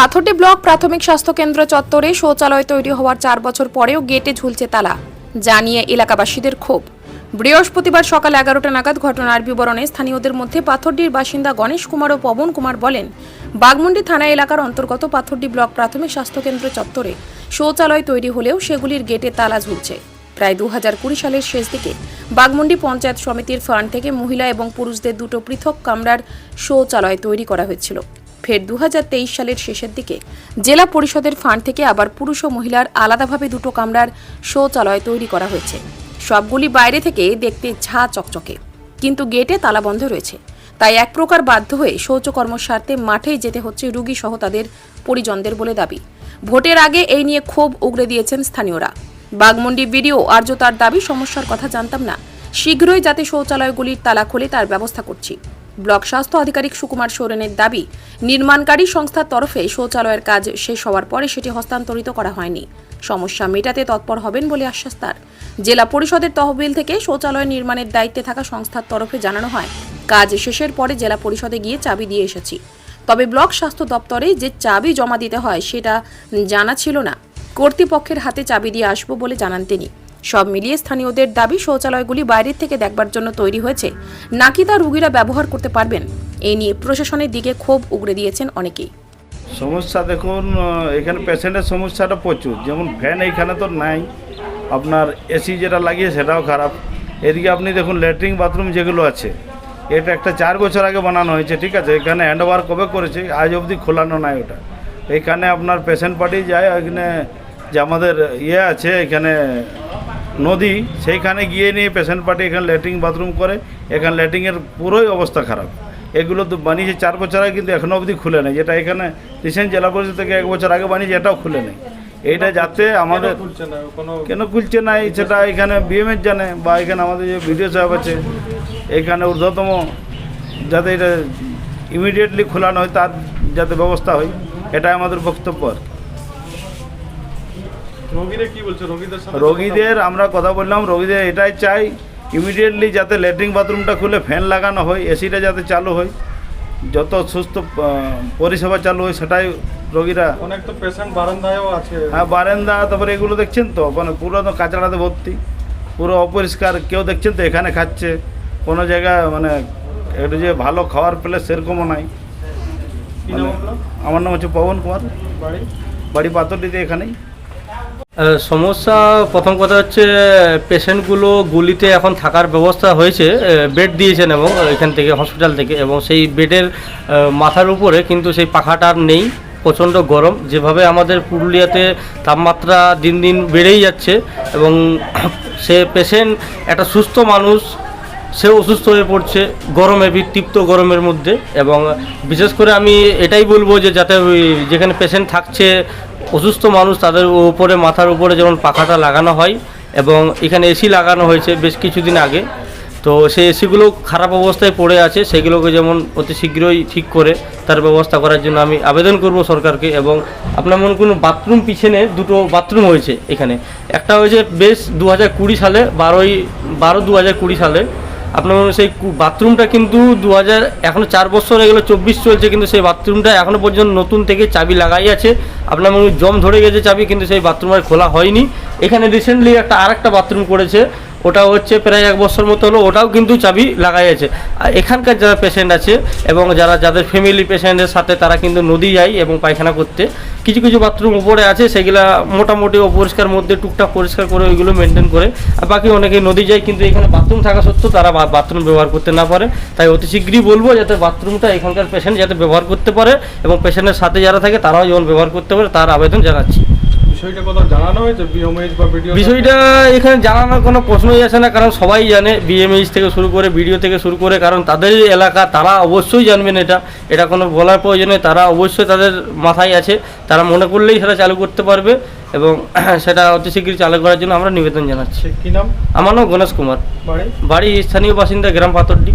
Pathardih block প্রাথমিক স্বাস্থ্য কেন্দ্র চত্বরে শৌচালয় তৈরি হওয়ার চার বছর পরেও গেটে ঝুলছে তালা। জানিয়ে এলাকাবাসীদের ক্ষোভ। বৃহস্পতিবার সকাল এগারোটা নাগাদ ঘটনার বিবরণে স্থানীয়দের মধ্যে পাথরডির বাসিন্দা গণেশ কুমার ও পবন কুমার বলেন, বাগমুন্ডি থানা এলাকার অন্তর্গত পাথরডি ব্লক প্রাথমিক স্বাস্থ্য কেন্দ্র চত্বরে শৌচালয় তৈরি হলেও সেগুলির গেটে তালা ঝুলছে। প্রায় দু হাজার কুড়ি সালের শেষ দিকে বাগমুন্ডি পঞ্চায়েত সমিতির ফান্ড থেকে মহিলা এবং পুরুষদের দুটো পৃথক কামরার শৌচালয় তৈরি করা হয়েছিল। ফের দুহাজার তেইশ সালের শেষের দিকে জেলা পরিষদের ফান্ড থেকে আবার পুরুষ ও মহিলার আলাদাভাবে দুটো কামরার শৌচালয় তৈরি করা হয়েছে। সবগুলি বাইরে থেকে দেখতে ঝা চকচকে, কিন্তু গেটে তালা বন্ধ রয়েছে। তাই এক প্রকার বাধ্য হয়ে শৌচকর্ম স্বার্থে মাঠেই যেতে হচ্ছে রুগী সহ তাদের পরিজনদের বলে দাবি। ভোটের আগে এই নিয়ে ক্ষোভ উগড়ে দিয়েছেন স্থানীয়রা। বাগমন্ডি বিডিও আর্য তার দাবি, সমস্যার কথা জানতাম না। শীঘ্রই যাতে শৌচালয়গুলির তালা খোলে তার ব্যবস্থা করছি। ব্লক স্বাস্থ্য আধিকারিক সুকুমার সোরেনের দাবি, নির্মাণকারী সংস্থার তরফে শৌচালয়ের কাজ শেষ হওয়ার পরে সেটি হস্তান্তরিত করা হয়নি। সমস্যা মেটাতে তৎপর হবেন বলে আশ্বাস তার। জেলা পরিষদের তহবিল থেকে শৌচালয় নির্মাণের দায়িত্বে থাকা সংস্থার তরফে জানানো হয়, কাজ শেষের পরে জেলা পরিষদে গিয়ে চাবি দিয়ে এসেছি। তবে ব্লক স্বাস্থ্য দপ্তরে যে চাবি জমা দিতে হয় সেটা জানা ছিল না। কর্তৃপক্ষের হাতে চাবি দিয়ে আসব বলে জানান তিনি। সব মিলিয়ে স্থানীয়দের দাবি শৌচালয়গুলি বাইরের থেকে দেখবার জন্য তৈরি হয়েছে। নাকি তা রুগীরা ব্যবহার করতে পারবেন? এই নিয়ে প্রশাসনের দিকে ক্ষোভ উগড়ে দিয়েছেন অনেকেই। সমস্যা দেখুন এখানে পেশেন্টের সমস্যাটা প্রচুর। যেমন ফ্যান এইখানে তো নাই, আপনার এসি যেটা লাগিয়ে সেটাও খারাপ। এদিকে আপনি দেখুন ল্যাট্রিন বাথরুম যেগুলো আছে, এটা একটা চার বছর আগে বানানো হয়েছে, ঠিক আছে? এখানে হ্যান্ড ওভার কবে করেছে, আজ অবধি খোলানো নাই ওটা। এইখানে আপনার পেশেন্ট পার্টি যায়, ওইখানে যে আমাদের ইয়ে আছে, এখানে নদী সেইখানে গিয়ে নিয়ে পেশেন্ট পার্টি এখানে ল্যাট্রিন বাথরুম করে এখানে ল্যাট্রিনের পুরোই অবস্থা খারাপ। এগুলো তো বানিয়েছে চার বছর আগে কিন্তু এখনও অবধি খুলে নেই। যেটা এখানে রিসেন্ট জেলা পরিষদ থেকে এক বছর আগে বানিয়েছে এটাও খুলে নেই। এইটা যাতে আমাদের কেন খুলছে না? এই সেটা এখানে বিএমএস জানে বা এখানে আমাদের যে বিডিও সাহেব আছে এখানে ঊর্ধ্বতম যাতে এটা ইমিডিয়েটলি খোলানো হয় তার যাতে ব্যবস্থা হয় এটাই আমাদের বক্তব্য আর কি। রোগীরা কি বলছে? রোগীদের সাথে রোগীদের আমরা কথা বললাম রোগীদের এটাই চাই ইমিডিয়েটলি যাতে ল্যাট্রিন বাথরুমটা খুলে ফ্যান লাগানো হয় এসিটা যাতে চালু হয় যত সুস্থ পরিষেবা চালু হয় সেটাই রোগীরা অনেক তো পেশেন্ট বারান্দায়ও আছে। হ্যাঁ বারান্দা তারপরে এগুলো দেখছেন তো মানে পুরো তো কাঁচড়াতে ভর্তি পুরো অপরিষ্কার কেউ দেখছেন তো এখানে খাচ্ছে কোনো জায়গায় মানে একটু যে ভালো খাওয়ার প্লেস সেরকমও নাই। কি আমার নাম হচ্ছে পবন কুমার। বাড়ি? বাড়ি পাথরটিতে এখানেই। সমস্যা, প্রথম কথা হচ্ছে, পেশেন্টগুলো গুলিতে এখন থাকার ব্যবস্থা হয়েছে বেড দিয়েছেন এবং এখান থেকে হসপিটাল থেকে, এবং সেই বেডের মাথার উপরে কিন্তু সেই পাখাটা আর নেই, প্রচণ্ড গরম। যেভাবে আমাদের পুরুলিয়াতে তাপমাত্রা দিন দিন বেড়েই যাচ্ছে, এবং সে পেশেন্ট একটা সুস্থ মানুষ সে অসুস্থ হয়ে পড়ছে, গরমে তৃপ্ত গরমের মধ্যে, এবং বিশেষ করে আমি এটাই বলব যে যাতে যেখানে পেশেন্ট থাকছে অসুস্থ মানুষ তাদের উপরে, মাথার উপরে যেমন পাখাটা লাগানো হয় এবং এখানে এসি লাগানো হয়েছে বেশ কিছুদিন আগে। তো সেই এসিগুলো খারাপ অবস্থায় পড়ে আছে, সেগুলোকে যেমন অতি শীঘ্রই ঠিক করে তার ব্যবস্থা করার জন্য আমি আবেদন করব সরকারকে এবং আপনার মনে কোনো বাথরুম পিছনে দুটো বাথরুম হয়েছে এখানে। একটা হয়েছে বেশ দু হাজার কুড়ি সালে, বারোই, বারো দু সালে আপনার সেই বাথরুমটা কিন্তু দু হাজার এখনও চার বছর হয়ে গেলো, চব্বিশ চলছে, কিন্তু সেই বাথরুমটা এখনও পর্যন্ত নতুন থেকে চাবি লাগাই আছে। আপনার মনে জম ধরে গেছে চাবি, কিন্তু সেই বাথরুম আর খোলা হয়নি। এখানে রিসেন্টলি একটা আর একটা বাথরুম করেছে। ওটা হচ্ছে প্রায় এক বছর মতো হলো, ওটাও কিন্তু চাবি লাগাই আছে আর এখানকার যারা পেশেন্ট আছে এবং যারা, যাদের ফ্যামিলি পেশেন্টের সাথে তারা কিন্তু নদী যায় এবং পায়খানা করতে, কিছু কিছু বাথরুম উপরে আছে, সেগুলা মোটামুটি অপরিষ্কার মধ্যে টুকটাক পরিষ্কার করে ওইগুলো মেনটেন করে, আর বাকি অনেকে নদী যায়, কিন্তু এখানে বাথরুম থাকা সত্ত্বেও তারা বাথরুম ব্যবহার করতে না পারে। তাই অতি শীঘ্রই বলব যাতে বাথরুমটা এখানকার পেশেন্ট যাতে ব্যবহার করতে পারে এবং পেশেন্টের সাথে যারা থাকে তারাও যেমন ব্যবহার করতে পারে, তার আবেদন জানাচ্ছি। বিষয়টা কোথাও জানানো হয়েছে? বিএমএইচ বা ভিডিও বিষয়টা এখানে জানানোর কোনো প্রশ্নই আসে না কারণ সবাই জানে বিএমএইচ থেকে শুরু করে ভিডিও থেকে শুরু করে কারণ তাদের এলাকা তারা অবশ্যই জানবেন এটা। এটা কোনো বলার প্রয়োজনে তারা অবশ্যই তাদের মাথায় আছে। তারা মনে করলেই সেটা চালু করতে পারবে এবং সেটা অতি শীঘ্রই চালু করার জন্য আমরা নিবেদন জানাচ্ছি। কি নাম? আমার নাম গণেশ কুমার। বাড়ি? বাড়ি স্থানীয় বাসিন্দা গ্রাম পাথরডি।